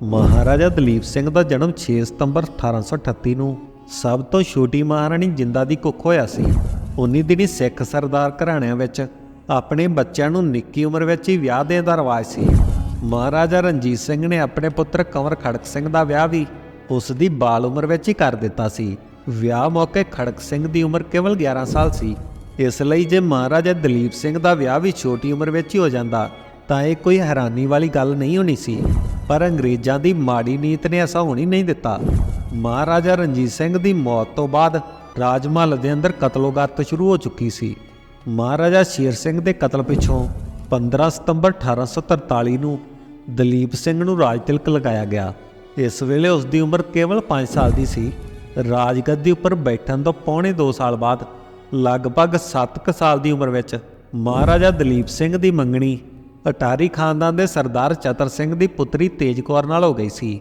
ਮਹਾਰਾਜਾ ਦਲੀਪ ਸਿੰਘ ਦਾ ਜਨਮ 6 ਸਤੰਬਰ 1838 ਨੂੰ ਸਭ ਤੋਂ ਛੋਟੀ ਮਹਾਰਾਣੀ ਜਿੰਦਾ ਦੀ ਕੁੱਖ ਹੋਇਆ ਸੀ। ਉਨੀ ਦਿਨੀ ਸਿੱਖ ਸਰਦਾਰ ਘਰਾਣਿਆਂ ਵਿੱਚ ਆਪਣੇ ਬੱਚਿਆਂ ਨੂੰ ਨਿੱਕੀ ਉਮਰ ਵਿੱਚ ਹੀ ਵਿਆਹ ਦੇਣ ਦਾ ਰਿਵਾਜ ਸੀ। ਮਹਾਰਾਜਾ ਰਣਜੀਤ ਸਿੰਘ ਨੇ ਆਪਣੇ ਪੁੱਤਰ ਕੰਵਰ ਖੜਕ ਸਿੰਘ ਦਾ ਵਿਆਹ ਵੀ ਉਸ ਦੀ ਬਾਲ ਉਮਰ ਵਿੱਚ ਹੀ ਕਰ ਦਿੱਤਾ ਸੀ। ਵਿਆਹ ਮੌਕੇ ਖੜਕ ਸਿੰਘ ਦੀ ਉਮਰ ਕੇਵਲ 11 ਸਾਲ ਸੀ। ਇਸ ਲਈ ਜੇ ਮਹਾਰਾਜਾ ਦਲੀਪ ਸਿੰਘ ਦਾ ਵਿਆਹ ਵੀ ਛੋਟੀ ਉਮਰ ਵਿੱਚ ਹੀ ਹੋ ਜਾਂਦਾ, ਤਾਂ ਇਹ ਕੋਈ ਹੈਰਾਨੀ ਵਾਲੀ ਗੱਲ ਨਹੀਂ ਹੋਣੀ ਸੀ। ਪਰ ਅੰਗਰੇਜ਼ਾਂ ਦੀ ਮਾੜੀ ਨੀਤ ਨੇ ਐਸਾ ਹੋਣੀ ਨਹੀਂ ਦਿੱਤਾ। ਮਹਾਰਾਜਾ ਰਣਜੀਤ ਸਿੰਘ ਦੀ ਮੌਤ ਤੋਂ ਬਾਅਦ ਰਾਜ ਮਹੱਲ ਦੇ ਅੰਦਰ ਕਤਲੋਗਾਰਤ ਸ਼ੁਰੂ ਹੋ ਚੁੱਕੀ ਸੀ। ਮਹਾਰਾਜਾ ਸ਼ੇਰ ਸਿੰਘ ਦੇ ਕਤਲ ਪਿੱਛੋਂ 15 ਸਤੰਬਰ 1843 ਨੂੰ ਦਲੀਪ ਸਿੰਘ ਨੂੰ ਰਾਜ ਤਿਲਕ ਲਗਾਇਆ ਗਿਆ। ਇਸ ਵੇਲੇ ਉਸ ਦੀ ਉਮਰ ਕੇਵਲ 5 ਸਾਲ ਦੀ ਸੀ। ਰਾਜਗੱਦੀ ਉੱਪਰ ਬੈਠਣ ਤੋਂ ਪੌਣੇ 2 ਸਾਲ ਬਾਅਦ ਲਗਭਗ 7 ਸਾਲ ਦੀ ਉਮਰ ਵਿੱਚ ਮਹਾਰਾਜਾ ਦਲੀਪ ਸਿੰਘ ਦੀ ਮੰਗਣੀ ਅਟਾਰੀ ਖਾਨਦਾਨ ਦੇ ਸਰਦਾਰ ਚਤਰ ਸਿੰਘ ਦੀ ਪੁੱਤਰੀ ਤੇਜ ਕੌਰ ਨਾਲ ਹੋ ਗਈ ਸੀ।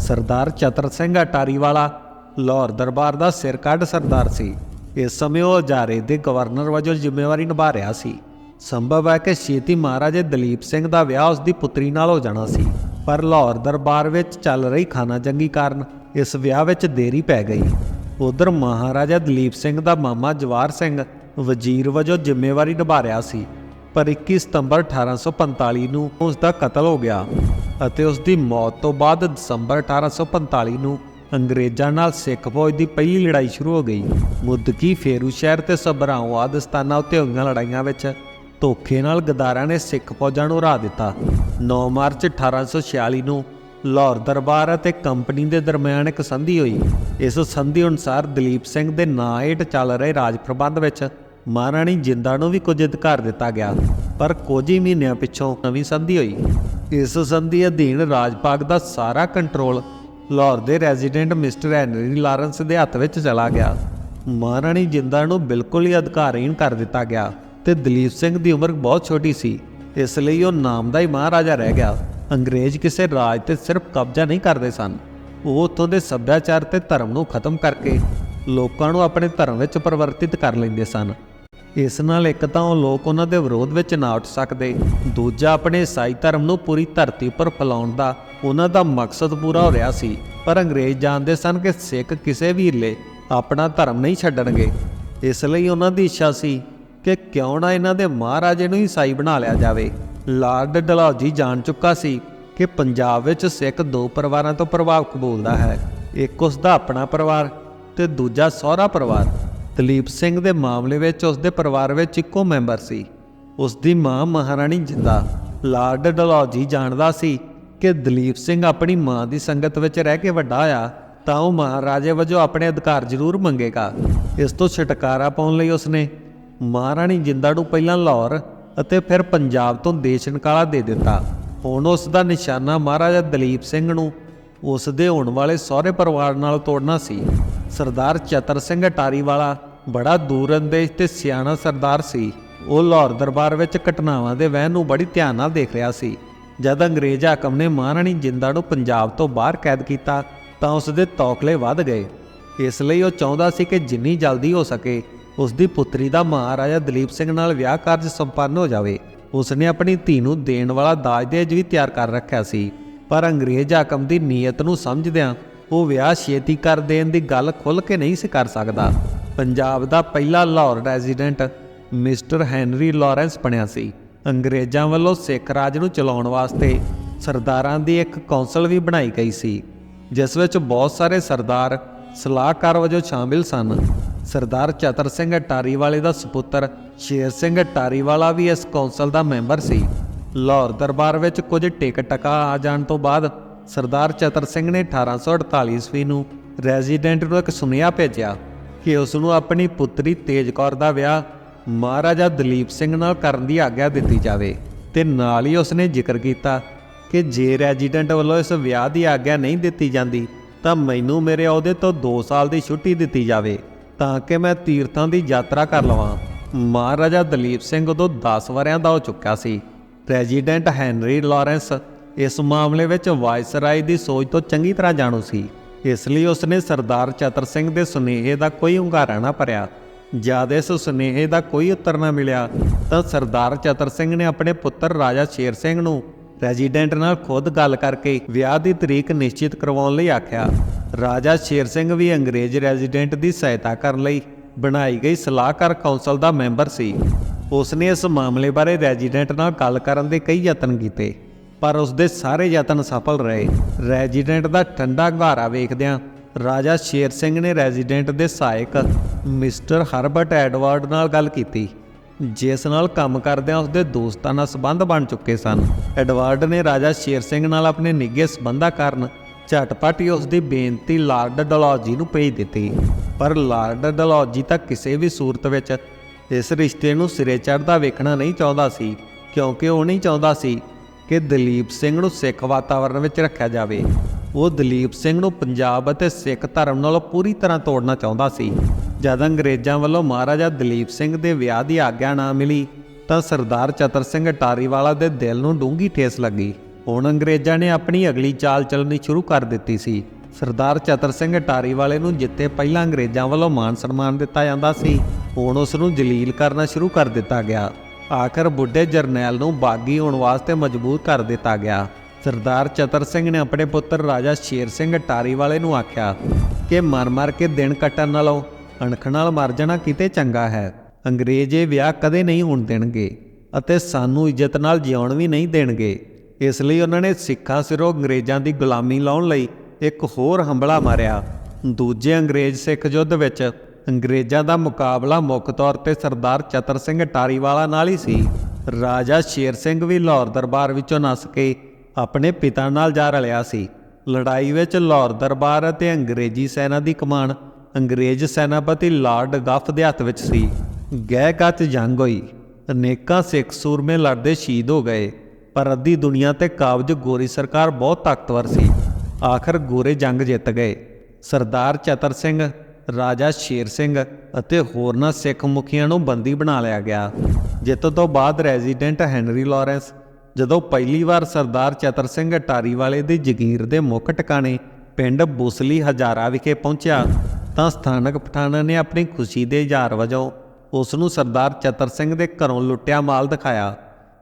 ਸਰਦਾਰ ਚਤਰ ਸਿੰਘ ਅਟਾਰੀ ਵਾਲਾ ਲਾਹੌਰ ਦਰਬਾਰ ਦਾ ਸਿਰ ਕੱਢ ਸਰਦਾਰ ਸੀ। ਇਸ ਸਮੇਂ ਉਹ ਹਜ਼ਾਰੇ ਦੇ ਗਵਰਨਰ ਵਜੋਂ ਜ਼ਿੰਮੇਵਾਰੀ ਨਿਭਾ ਰਿਹਾ ਸੀ। ਸੰਭਵ ਹੈ ਕਿ ਛੇਤੀ ਮਹਾਰਾਜੇ ਦਲੀਪ ਸਿੰਘ ਦਾ ਵਿਆਹ ਉਸ ਦੀ ਪੁੱਤਰੀ ਨਾਲ ਹੋ ਜਾਣਾ ਸੀ। ਪਰ ਲਾਹੌਰ ਦਰਬਾਰ ਵਿੱਚ ਚੱਲ ਰਹੀ ਖਾਨਾ ਜੰਗੀ ਕਾਰਨ ਇਸ ਵਿਆਹ ਵਿੱਚ ਦੇਰੀ ਪੈ ਗਈ। ਉਧਰ ਮਹਾਰਾਜਾ ਦਲੀਪ ਸਿੰਘ ਦਾ ਮਾਮਾ ਜਵਾਰ ਸਿੰਘ ਵਜ਼ੀਰ ਵਜੋਂ ਜ਼ਿੰਮੇਵਾਰੀ ਨਿਭਾ ਰਿਹਾ ਸੀ। ਪਰ 21 ਸਤੰਬਰ 1845 ਨੂੰ ਉਸ ਦਾ ਕਤਲ ਹੋ ਗਿਆ ਅਤੇ ਉਸ ਦੀ ਮੌਤ ਤੋਂ ਬਾਅਦ ਦਸੰਬਰ 1845 ਨੂੰ ਅੰਗਰੇਜ਼ਾਂ ਨਾਲ ਸਿੱਖ ਫੌਜ ਦੀ ਪਹਿਲੀ ਲੜਾਈ ਸ਼ੁਰੂ ਹੋ ਗਈ। ਮੁੱਦਕੀ ਫੇਰੂ ਸ਼ਹਿਰ ਤੇ ਸਬਰਾਓ ਆਦਿ ਉੱਤੇ ਹੋਈਆਂ ਲੜਾਈਆਂ ਵਿੱਚ ਧੋਖੇ ਨਾਲ ਗਦਾਰਾਂ ਨੇ ਸਿੱਖ ਫੌਜਾਂ ਨੂੰ ਹਰਾ ਦਿੱਤਾ। 9 ਮਾਰਚ 1846 ਨੂੰ ਲਾਹੌਰ ਦਰਬਾਰ ਅਤੇ ਕੰਪਨੀ ਦੇ ਦਰਮਿਆਨ ਇੱਕ ਸੰਧੀ ਹੋਈ। ਇਸ ਸੰਧੀ ਅਨੁਸਾਰ ਦਲੀਪ ਸਿੰਘ ਦੇ ਨਾਂ ਹੇਠ ਚੱਲ ਰਹੇ ਰਾਜ ਪ੍ਰਬੰਧ ਵਿੱਚ ਮਹਾਰਾਣੀ ਜਿੰਦਾ ਨੂੰ ਵੀ ਕੁਝ ਅਧਿਕਾਰ ਦਿੱਤਾ ਗਿਆ, ਪਰ ਕੁਝ ਹੀ ਮਹੀਨਿਆਂ ਪਿੱਛੋਂ ਨਵੀਂ ਸੰਧੀ ਹੋਈ। ਇਸ ਸੰਧੀ ਅਧੀਨ ਰਾਜ ਭਾਗ ਦਾ ਸਾਰਾ ਕੰਟਰੋਲ ਲਾਹੌਰ ਦੇ ਰੈਜ਼ੀਡੈਂਟ ਮਿਸਟਰ ਹੈਨਰੀ ਲਾਰੈਂਸ ਦੇ ਹੱਥ ਵਿੱਚ ਚਲਾ ਗਿਆ। ਮਹਾਰਾਣੀ ਜਿੰਦਾ ਨੂੰ ਬਿਲਕੁਲ ਹੀ ਅਧਿਕਾਰਹੀਣ ਕਰ ਦਿੱਤਾ ਗਿਆ ਤੇ ਦਲੀਪ ਸਿੰਘ ਦੀ ਉਮਰ ਬਹੁਤ ਛੋਟੀ ਸੀ, ਇਸ ਲਈ ਉਹ ਨਾਮ ਦਾ ਹੀ ਮਹਾਰਾਜਾ ਰਹਿ ਗਿਆ। ਅੰਗਰੇਜ਼ ਕਿਸੇ ਰਾਜ ਤੇ ਸਿਰਫ ਕਬਜ਼ਾ ਨਹੀਂ ਕਰਦੇ ਸਨ। ਉਹ ਉੱਥੋਂ ਦੇ ਸੱਭਿਆਚਾਰ ਤੇ ਧਰਮ ਨੂੰ ਖਤਮ ਕਰਕੇ ਲੋਕਾਂ ਨੂੰ ਆਪਣੇ ਧਰਮ ਵਿੱਚ ਪਰਿਵਰਤਿਤ ਕਰ ਲੈਂਦੇ ਸਨ। ਇਸ ਨਾਲ ਇੱਕ ਤਾਂ ਉਹ ਲੋਕ ਉਹਨਾਂ ਦੇ ਵਿਰੋਧ ਵਿੱਚ ਨਾ ਉੱਠ ਸਕਦੇ, ਦੂਜਾ ਆਪਣੇ ਈਸਾਈ ਧਰਮ ਨੂੰ ਪੂਰੀ ਧਰਤੀ ਉੱਪਰ ਫੈਲਾਉਣ ਦਾ ਉਹਨਾਂ ਦਾ ਮਕਸਦ ਪੂਰਾ ਹੋ ਰਿਹਾ ਸੀ। ਪਰ ਅੰਗਰੇਜ਼ ਜਾਣਦੇ ਸਨ ਕਿ ਸਿੱਖ ਕਿਸੇ ਵੀ ਹੀਲੇ ਆਪਣਾ ਧਰਮ ਨਹੀਂ ਛੱਡਣਗੇ। ਇਸ ਲਈ ਉਹਨਾਂ ਦੀ ਇੱਛਾ ਸੀ ਕਿ ਕਿਉਂ ਨਾ ਇਹਨਾਂ ਦੇ ਮਹਾਰਾਜੇ ਨੂੰ ਈਸਾਈ ਬਣਾ ਲਿਆ ਜਾਵੇ। ਲਾਰਡ ਡਲਹੌਜੀ ਜਾਣ ਚੁੱਕਾ ਸੀ ਕਿ ਪੰਜਾਬ ਵਿੱਚ ਸਿੱਖ ਦੋ ਪਰਿਵਾਰਾਂ ਤੋਂ ਪ੍ਰਭਾਵ ਕਬੂਲਦਾ ਹੈ, ਇੱਕ ਉਸ ਦਾ ਆਪਣਾ ਪਰਿਵਾਰ ਤੇ ਦੂਜਾ ਸਹੁਰਾ ਪਰਿਵਾਰ। ਦਲੀਪ ਸਿੰਘ ਦੇ ਮਾਮਲੇ ਵਿੱਚ ਉਸ ਦੇ ਪਰਿਵਾਰ ਵਿੱਚ ਇੱਕੋ ਮੈਂਬਰ ਸੀ। ਉਸ ਦੀ ਮਾਂ ਮਹਾਰਾਣੀ ਜਿੰਦਾ, ਲਾਰਡ ਡਲੌਜੀ ਜਾਣਦਾ ਸੀ ਕਿ ਦਲੀਪ ਸਿੰਘ ਆਪਣੀ ਮਾਂ ਦੀ ਸੰਗਤ ਵਿੱਚ ਰਹਿ ਕੇ ਵੱਡਾ ਆ ਤਾਂ ਉਹ ਮਹਾਰਾਜੇ ਵਜੋਂ ਆਪਣੇ ਅਧਿਕਾਰ ਜ਼ਰੂਰ ਮੰਗੇਗਾ। ਇਸ ਤੋਂ ਛੁਟਕਾਰਾ ਪਾਉਣ ਲਈ ਉਸਨੇ ਮਹਾਰਾਣੀ ਜਿੰਦਾ ਨੂੰ ਪਹਿਲਾਂ ਲਾਹੌਰ ਅਤੇ ਫਿਰ ਪੰਜਾਬ ਤੋਂ ਦੇਸ਼ ਨਿਕਾਲਾ ਦੇ ਦਿੱਤਾ। ਹੁਣ ਉਸ ਦਾ ਨਿਸ਼ਾਨਾ ਮਹਾਰਾਜਾ ਦਲੀਪ ਸਿੰਘ ਨੂੰ ਉਸ ਦੇ ਹੋਣ ਵਾਲੇ ਸਹੁਰੇ ਪਰਿਵਾਰ ਨਾਲ ਤੋੜਨਾ ਸੀ। ਸਰਦਾਰ ਚਤਰ ਸਿੰਘ ਅਟਾਰੀ ਵਾਲਾ ਬੜਾ ਦੂਰਅੰਦੇਸ਼ ਤੇ ਸਿਆਣਾ ਸਰਦਾਰ ਸੀ। ਉਹ ਲਾਹੌਰ ਦਰਬਾਰ ਵਿੱਚ ਘਟਨਾਵਾਂ ਦੇ ਵਹਿਣ ਨੂੰ ਬੜੀ ਧਿਆਨ ਨਾਲ ਦੇਖ ਰਿਹਾ ਸੀ। ਜਦ ਅੰਗਰੇਜ਼ ਹਾਕਮ ਨੇ ਮਹਾਰਾਣੀ ਜਿੰਦਾ ਨੂੰ ਪੰਜਾਬ ਤੋਂ ਬਾਹਰ ਕੈਦ ਕੀਤਾ, ਤਾਂ ਉਸ ਦੇ ਤੌਕਲੇ ਵੱਧ ਗਏ। ਇਸ ਲਈ ਉਹ ਚਾਹੁੰਦਾ ਸੀ ਕਿ ਜਿੰਨੀ ਜਲਦੀ ਹੋ ਸਕੇ, ਉਸ ਦੀ ਪੁੱਤਰੀ ਦਾ ਮਹਾਰਾਜਾ ਦਲੀਪ ਸਿੰਘ ਨਾਲ ਵਿਆਹ ਕਾਰਜ ਸੰਪੰਨ ਹੋ ਜਾਵੇ। ਉਸ ਨੇ ਆਪਣੀ ਧੀ ਨੂੰ ਦੇਣ ਵਾਲਾ ਦਾਜ ਦੇਜ ਵੀ ਤਿਆਰ ਕਰ ਰੱਖਿਆ ਸੀ। ਪਰ ਅੰਗਰੇਜ਼ ਹਾਕਮ ਦੀ ਨੀਅਤ ਨੂੰ ਸਮਝਦਿਆਂ ਉਹ ਵਿਆਹ ਛੇਤੀ ਕਰ ਦੇਣ ਦੀ ਗੱਲ ਖੁੱਲ੍ਹ ਕੇ ਨਹੀਂ ਸੀ ਕਰ ਸਕਦਾ। ਪੰਜਾਬ ਦਾ ਪਹਿਲਾ Lahore resident mister Henry Lawrence ਬਣਿਆ ਸੀ। ਅੰਗਰੇਜ਼ਾਂ ਵੱਲੋਂ ਸਿੱਖ ਰਾਜ ਨੂੰ ਚਲਾਉਣ ਵਾਸਤੇ ਸਰਦਾਰਾਂ ਦੀ ਇੱਕ ਕੌਂਸਲ ਵੀ ਬਣਾਈ ਗਈ ਸੀ, ਜਿਸ ਵਿੱਚ ਬਹੁਤ ਸਾਰੇ ਸਰਦਾਰ ਸਲਾਹਕਾਰ ਵਜੋਂ ਸ਼ਾਮਿਲ ਸਨ। ਸਰਦਾਰ ਚਤਰ ਸਿੰਘ ਅਟਾਰੀਵਾਲੇ ਦਾ ਸੁਪੁੱਤਰ ਸ਼ੇਰ ਸਿੰਘ ਅਟਾਰੀਵਾਲਾ ਵੀ ਇਸ ਕੌਂਸਲ ਦਾ ਮੈਂਬਰ ਸੀ। ਲਾਹੌਰ ਦਰਬਾਰ ਵਿੱਚ ਕੁਝ ਟਿਕ ਟਕਾ ਆ ਜਾਣ ਤੋਂ ਬਾਅਦ ਸਰਦਾਰ ਚਤਰ ਸਿੰਘ ਨੇ 1848 ਈਸਵੀ ਨੂੰ ਰੈਜ਼ੀਡੈਂਟ ਨੂੰ ਇੱਕ ਸੁਨੇਹਾ ਭੇਜਿਆ। ਕਿ ਉਸ ਨੂੰ ਆਪਣੀ ਪੁੱਤਰੀ ਤੇਜ ਕੌਰ ਦਾ ਵਿਆਹ ਮਹਾਰਾਜਾ ਦਲੀਪ ਸਿੰਘ ਨਾਲ ਕਰਨ ਦੀ ਆਗਿਆ ਦਿੱਤੀ ਜਾਵੇ ਤੇ ਨਾਲ ਹੀ ਉਸਨੇ ਜ਼ਿਕਰ ਕੀਤਾ ਕਿ ਜੇ ਰੈਜ਼ੀਡੈਂਟ ਵੱਲੋਂ ਇਸ ਵਿਆਹ ਦੀ ਆਗਿਆ ਨਹੀਂ ਦਿੱਤੀ ਜਾਂਦੀ, ਤਾਂ ਮੈਨੂੰ ਮੇਰੇ ਅਹੁਦੇ ਤੋਂ 2 ਸਾਲ ਦੀ ਛੁੱਟੀ ਦਿੱਤੀ ਜਾਵੇ, ਤਾਂ ਕਿ ਮੈਂ ਤੀਰਥਾਂ ਦੀ ਯਾਤਰਾ ਕਰ ਲਵਾਂ। ਮਹਾਰਾਜਾ ਦਲੀਪ ਸਿੰਘ ਉਦੋਂ 10 ਵਰਿਆਂ ਦਾ ਹੋ ਚੁੱਕਾ ਸੀ। ਰੈਜ਼ੀਡੈਂਟ ਹੈਨਰੀ ਲਾਰੈਂਸ ਇਸ ਮਾਮਲੇ ਵਿੱਚ ਵਾਇਸਰਾਏ ਦੀ ਸੋਚ ਤੋਂ ਚੰਗੀ ਤਰ੍ਹਾਂ ਜਾਣੂ ਸੀ। ਇਸ ਲਈ ਉਸਨੇ ਸਰਦਾਰ ਚਤਰ ਸਿੰਘ ਦੇ ਸੁਨੇਹੇ ਦਾ ਕੋਈ ਹੁੰਗਾਰਾ ਨਾ ਭਰਿਆ। ਜਦ ਇਸ ਸੁਨੇਹੇ ਦਾ ਕੋਈ ਉੱਤਰ ਨਾ ਮਿਲਿਆ, ਤਾਂ ਸਰਦਾਰ ਚਤਰ ਸਿੰਘ ਨੇ ਆਪਣੇ ਪੁੱਤਰ ਰਾਜਾ ਸ਼ੇਰ ਸਿੰਘ ਨੂੰ ਰੈਜ਼ੀਡੈਂਟ ਨਾਲ ਖੁਦ ਗੱਲ ਕਰਕੇ ਵਿਆਹ ਦੀ ਤਰੀਕ ਨਿਸ਼ਚਿਤ ਕਰਵਾਉਣ ਲਈ ਆਖਿਆ। ਰਾਜਾ ਸ਼ੇਰ ਸਿੰਘ ਵੀ ਅੰਗਰੇਜ਼ ਰੈਜ਼ੀਡੈਂਟ ਦੀ ਸਹਾਇਤਾ ਕਰਨ ਲਈ ਬਣਾਈ ਗਈ ਸਲਾਹਕਾਰ ਕੌਂਸਲ ਦਾ ਮੈਂਬਰ ਸੀ। ਉਸਨੇ ਇਸ ਮਾਮਲੇ ਬਾਰੇ ਰੈਜ਼ੀਡੈਂਟ ਨਾਲ ਗੱਲ ਕਰਨ ਦੇ ਕਈ ਯਤਨ ਕੀਤੇ। ਪਰ ਉਸਦੇ ਸਾਰੇ ਯਤਨ ਸਫਲ ਰਹੇ। ਰੈਜ਼ੀਡੈਂਟ ਦਾ ਠੰਡਾ ਘਾਰਾ ਵੇਖਦਿਆਂ ਰਾਜਾ ਸ਼ੇਰ ਸਿੰਘ ਨੇ ਰੈਜ਼ੀਡੈਂਟ ਦੇ ਸਹਾਇਕ ਮਿਸਟਰ ਹਰਬਰਟ ਐਡਵਰਡ ਨਾਲ ਗੱਲ ਕੀਤੀ, ਜਿਸ ਨਾਲ ਕੰਮ ਕਰਦਿਆਂ ਉਸਦੇ ਨਾਲ ਸਬੰਧ ਬਣ ਚੁੱਕੇ ਸਨ। ਐਡਵਰਡ ਨੇ ਰਾਜਾ ਸ਼ੇਰ ਸਿੰਘ ਨਾਲ ਆਪਣੇ ਨਿੱਘੇ ਸਬੰਧਾਂ ਕਾਰਨ ਝਟਪਟ ਹੀ ਉਸਦੀ ਬੇਨਤੀ ਲਾਰਡ ਡਲੌਜੀ ਨੂੰ ਭੇਜ ਦਿੱਤੀ। ਪਰ ਲਾਰਡ ਡਲੌਜੀ ਤਾਂ ਕਿਸੇ ਵੀ ਸੂਰਤ ਵਿੱਚ ਇਸ ਰਿਸ਼ਤੇ ਨੂੰ ਸਿਰੇ ਚੜ੍ਹਦਾ ਵੇਖਣਾ ਨਹੀਂ ਚਾਹੁੰਦਾ ਸੀ, ਕਿਉਂਕਿ ਉਹ ਨਹੀਂ ਚਾਹੁੰਦਾ ਸੀ ਕਿ ਦਲੀਪ ਸਿੰਘ ਨੂੰ ਸਿੱਖ ਵਾਤਾਵਰਣ ਵਿੱਚ ਰੱਖਿਆ ਜਾਵੇ। ਉਹ ਦਲੀਪ ਸਿੰਘ ਨੂੰ ਪੰਜਾਬ ਅਤੇ ਸਿੱਖ ਧਰਮ ਨਾਲੋਂ ਪੂਰੀ ਤਰ੍ਹਾਂ ਤੋੜਨਾ ਚਾਹੁੰਦਾ ਸੀ। ਜਦ ਅੰਗਰੇਜ਼ਾਂ ਵੱਲੋਂ ਮਹਾਰਾਜਾ ਦਲੀਪ ਸਿੰਘ ਦੇ ਵਿਆਹ ਦੀ ਆਗਿਆ ਨਾ ਮਿਲੀ, ਤਾਂ ਸਰਦਾਰ ਚਤਰ ਸਿੰਘ ਟਾਰੀਵਾਲਾ ਦੇ ਦਿਲ ਨੂੰ ਡੂੰਘੀ ਠੇਸ ਲੱਗੀ। ਹੁਣ ਅੰਗਰੇਜ਼ਾਂ ਨੇ ਆਪਣੀ ਅਗਲੀ ਚਾਲ ਚੱਲਣੀ ਸ਼ੁਰੂ ਕਰ ਦਿੱਤੀ ਸੀ। ਸਰਦਾਰ ਚਤਰ ਸਿੰਘ ਟਾਰੀਵਾਲੇ ਨੂੰ ਜਿੱਥੇ ਪਹਿਲਾਂ ਅੰਗਰੇਜ਼ਾਂ ਵੱਲੋਂ ਮਾਨ ਸਨਮਾਨ ਦਿੱਤਾ ਜਾਂਦਾ ਸੀ, ਹੁਣ ਉਸ ਨੂੰ ਜਲੀਲ ਕਰਨਾ ਸ਼ੁਰੂ ਕਰ ਦਿੱਤਾ ਗਿਆ। ਆਖਰ ਬੁੱਢੇ ਜਰਨੈਲ ਨੂੰ ਬਾਗੀ ਹੋਣ ਵਾਸਤੇ ਮਜਬੂਰ ਕਰ ਦਿੱਤਾ ਗਿਆ। ਸਰਦਾਰ ਚਤਰ ਸਿੰਘ ਨੇ ਆਪਣੇ ਪੁੱਤਰ ਰਾਜਾ ਸ਼ੇਰ ਸਿੰਘ ਟਾਰੀਵਾਲੇ ਨੂੰ ਆਖਿਆ ਕਿ ਮਰ-ਮਰ ਕੇ ਦਿਨ ਕੱਟਣ ਨਾਲੋਂ ਅਣਖ ਨਾਲ ਮਰ ਜਾਣਾ ਕਿਤੇ ਚੰਗਾ ਹੈ। ਅੰਗਰੇਜ਼ ਇਹ ਵਿਆਹ ਕਦੇ ਨਹੀਂ ਹੋਣ ਦੇਣਗੇ ਅਤੇ ਸਾਨੂੰ ਇੱਜ਼ਤ ਨਾਲ ਜਿਉਣ ਵੀ ਨਹੀਂ ਦੇਣਗੇ। ਇਸ ਲਈ ਉਹਨਾਂ ਨੇ ਸਿੱਖਾਂ ਸਿਰੋਂ ਅੰਗਰੇਜ਼ਾਂ ਦੀ ਗੁਲਾਮੀ ਲਾਉਣ ਲਈ ਇੱਕ ਹੋਰ ਹੰਬਲਾ ਮਾਰਿਆ। ਦੂਜੇ ਅੰਗਰੇਜ਼ ਸਿੱਖ ਯੁੱਧ ਵਿੱਚ ਅੰਗਰੇਜ਼ਾਂ ਦਾ ਮੁਕਾਬਲਾ ਮੁੱਖ ਤੌਰ ਤੇ ਸਰਦਾਰ ਚਤਰ ਸਿੰਘ ਟਾਰੀਵਾਲਾ ਨਾਲ ਹੀ ਸੀ। ਰਾਜਾ ਸ਼ੇਰ ਸਿੰਘ ਵੀ ਲਾਹੌਰ ਦਰਬਾਰ ਵਿੱਚੋਂ ਨੱਸ ਕੇ ਆਪਣੇ ਪਿਤਾ ਨਾਲ ਜਾ ਰਲਿਆ ਸੀ। ਲੜਾਈ ਵਿੱਚ ਲਾਹੌਰ ਦਰਬਾਰ ਅਤੇ ਅੰਗਰੇਜ਼ੀ ਸੈਨਾ ਦੀ ਕਮਾਨ ਅੰਗਰੇਜ਼ ਸੈਨਾਪਤੀ ਲਾਰਡ ਗਫ ਦੇ ਹੱਥ ਵਿੱਚ ਸੀ। ਗਹਿ ਚ ਜੰਗ ਹੋਈ। ਅਨੇਕਾਂ ਸਿੱਖ ਸੂਰਮੇ ਲੜਦੇ ਸ਼ਹੀਦ ਹੋ ਗਏ। ਪਰ ਅੱਧੀ ਦੁਨੀਆ ਤੇ ਕਾਬਜ ਗੋਰੀ ਸਰਕਾਰ ਬਹੁਤ ਤਾਕਤਵਰ ਸੀ। ਆਖਰ ਗੋਰੇ ਜੰਗ ਜਿੱਤ ਗਏ। ਸਰਦਾਰ ਚਤਰ ਸਿੰਘ ਰਾਜਾ ਸ਼ੇਰ ਸਿੰਘ ਅਤੇ ਹੋਰਨਾਂ ਸਿੱਖ ਮੁਖੀਆਂ ਨੂੰ ਬੰਦੀ ਬਣਾ ਲਿਆ ਗਿਆ ਜਿੱਤ ਤੋਂ ਬਾਅਦ ਰੈਜ਼ੀਡੈਂਟ ਹੈਨਰੀ ਲਾਰੈਂਸ ਜਦੋਂ ਪਹਿਲੀ ਵਾਰ ਸਰਦਾਰ ਚਤਰ ਸਿੰਘ ਟਾਰੀਵਾਲੇ ਦੀ ਜਗੀਰ ਦੇ ਮੁੱਖ ਟਿਕਾਣੇ ਪਿੰਡ ਬੁਸਲੀ ਹਜ਼ਾਰਾ ਵਿਖੇ ਪਹੁੰਚਿਆ, ਤਾਂ ਸਥਾਨਕ ਪਠਾਨਾਂ ਨੇ ਆਪਣੀ ਖੁਸ਼ੀ ਦੇ ਇਜ਼ਹਾਰ ਵਜੋਂ ਉਸ ਨੂੰ ਸਰਦਾਰ ਚਤਰ ਸਿੰਘ ਦੇ ਘਰੋਂ ਲੁੱਟਿਆ ਮਾਲ ਦਿਖਾਇਆ।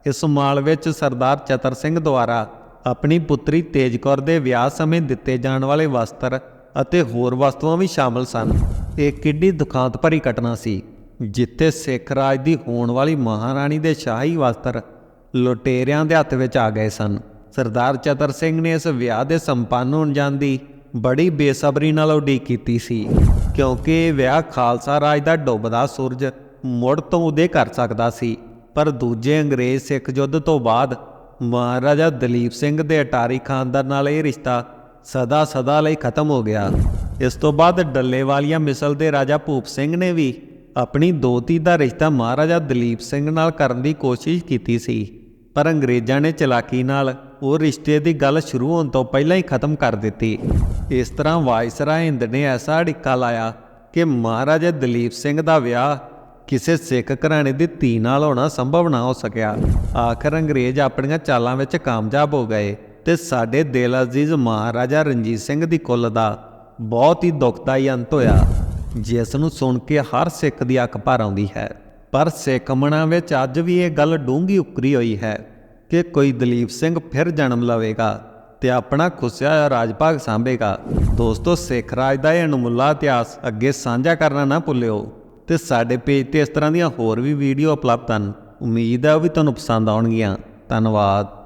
ਇਸ ਮਾਲ ਵਿੱਚ ਸਰਦਾਰ ਚਤਰ ਸਿੰਘ ਦੁਆਰਾ ਆਪਣੀ ਪੁੱਤਰੀ ਤੇਜ ਕੌਰ ਦੇ ਵਿਆਹ ਸਮੇਂ ਦਿੱਤੇ ਜਾਣ ਵਾਲੇ ਵਸਤਰ ਅਤੇ ਹੋਰ ਵਸਤੂਆਂ ਵੀ ਸ਼ਾਮਲ ਸਨ। ਇਹ ਕਿੱਡੀ ਦੁਖਾਂਤ ਭਰੀ ਘਟਨਾ ਸੀ, ਜਿੱਥੇ ਸਿੱਖ ਰਾਜ ਦੀ ਹੋਣ ਵਾਲੀ ਮਹਾਰਾਣੀ ਦੇ ਸ਼ਾਹੀ ਵਸਤਰ ਲੁਟੇਰਿਆਂ ਦੇ ਹੱਥ ਵਿੱਚ ਆ ਗਏ ਸਨ। ਸਰਦਾਰ ਚਤਰ ਸਿੰਘ ਨੇ ਇਸ ਵਿਆਹ ਦੇ ਸੰਪੰਨ ਹੋਣ ਜਾਣ ਦੀ ਬੜੀ ਬੇਸਬਰੀ ਨਾਲ ਉਡੀਕ ਕੀਤੀ ਸੀ, ਕਿਉਂਕਿ ਇਹ ਵਿਆਹ ਖਾਲਸਾ ਰਾਜ ਦਾ ਡੁੱਬਦਾ ਸੂਰਜ ਮੁੜ ਤੋਂ ਉਦੇ ਕਰ ਸਕਦਾ ਸੀ। ਪਰ ਦੂਜੇ ਅੰਗਰੇਜ਼ ਸਿੱਖ ਯੁੱਧ ਤੋਂ ਬਾਅਦ ਮਹਾਰਾਜਾ ਦਲੀਪ ਸਿੰਘ ਦੇ ਅਟਾਰੀ ਖਾਨਦਾਨ ਨਾਲ ਇਹ ਰਿਸ਼ਤਾ ਸਦਾ ਸਦਾ ਲਈ ਖਤਮ ਹੋ ਗਿਆ। ਇਸ ਤੋਂ ਬਾਅਦ ਡੱਲੇਵਾਲੀਆ ਮਿਸਲ ਦੇ ਰਾਜਾ ਭੂਪ ਸਿੰਘ ਨੇ ਵੀ ਆਪਣੀ ਦੋਤੀ ਦਾ ਰਿਸ਼ਤਾ ਮਹਾਰਾਜਾ ਦਲੀਪ ਸਿੰਘ ਨਾਲ ਕਰਨ ਦੀ ਕੋਸ਼ਿਸ਼ ਕੀਤੀ ਸੀ। ਪਰ ਅੰਗਰੇਜ਼ਾਂ ਨੇ ਚਲਾਕੀ ਨਾਲ ਉਹ ਰਿਸ਼ਤੇ ਦੀ ਗੱਲ ਸ਼ੁਰੂ ਹੋਣ ਤੋਂ ਪਹਿਲਾਂ ਹੀ ਖਤਮ ਕਰ ਦਿੱਤੀ। ਇਸ ਤਰ੍ਹਾਂ ਵਾਇਸਰਾ ਹਿੰਦ ਨੇ ਐਸਾ ਅੜਿੱਕਾ ਲਾਇਆ ਕਿ ਮਹਾਰਾਜਾ ਦਲੀਪ ਸਿੰਘ ਦਾ ਵਿਆਹ ਕਿਸੇ ਸਿੱਖ ਘਰਾਣੇ ਦੀ ਧੀ ਨਾਲ ਹੋਣਾ ਸੰਭਵ ਨਾ ਹੋ ਸਕਿਆ। ਆਖਰ ਅੰਗਰੇਜ਼ ਆਪਣੀਆਂ ਚਾਲਾਂ ਵਿੱਚ ਕਾਮਯਾਬ ਹੋ ਗਏ। ਤੇ ਸਾਡੇ ਦਿਲ ਅਜ਼ੀਜ਼ ਮਹਾਰਾਜਾ ਰਣਜੀਤ ਸਿੰਘ ਦੀ ਕੁੱਲ ਦਾ ਬਹੁਤ ਹੀ ਦੁਖਦਾਈ ਅੰਤ ਹੋਇਆ, ਜਿਸ ਨੂੰ ਸੁਣ ਕੇ ਹਰ ਸਿੱਖ ਦੀ ਅੱਖ ਭਰ ਆਉਂਦੀ ਹੈ। ਪਰ ਸਿੱਖ ਮਨਾਂ ਵਿੱਚ ਅੱਜ ਵੀ ਇਹ ਗੱਲ ਡੂੰਘੀ ਉਕਰੀ ਹੋਈ ਹੈ ਕਿ ਕੋਈ ਦਲੀਪ ਸਿੰਘ ਫਿਰ ਜਨਮ ਲਵੇਗਾ ਤੇ ਆਪਣਾ ਖੁੱਸਿਆ ਹੋਇਆ ਰਾਜ ਭਾਗ ਸਾਂਭੇਗਾ। ਦੋਸਤੋ, ਸਿੱਖ ਰਾਜ ਦਾ ਇਹ ਅਣਮੁੱਲਾ ਇਤਿਹਾਸ ਅੱਗੇ ਸਾਂਝਾ ਕਰਨਾ ਨਾ ਭੁੱਲਿਓ ਤੇ ਸਾਡੇ ਪੇਜ ਤੇ ਇਸ ਤਰ੍ਹਾਂ ਦੀਆਂ ਹੋਰ ਵੀ ਵੀਡੀਓ ਉਪਲਬਧ ਹਨ। ਉਮੀਦ ਹੈ ਉਹ ਵੀ ਤੁਹਾਨੂੰ ਪਸੰਦ ਆਉਣਗੀਆਂ। ਧੰਨਵਾਦ।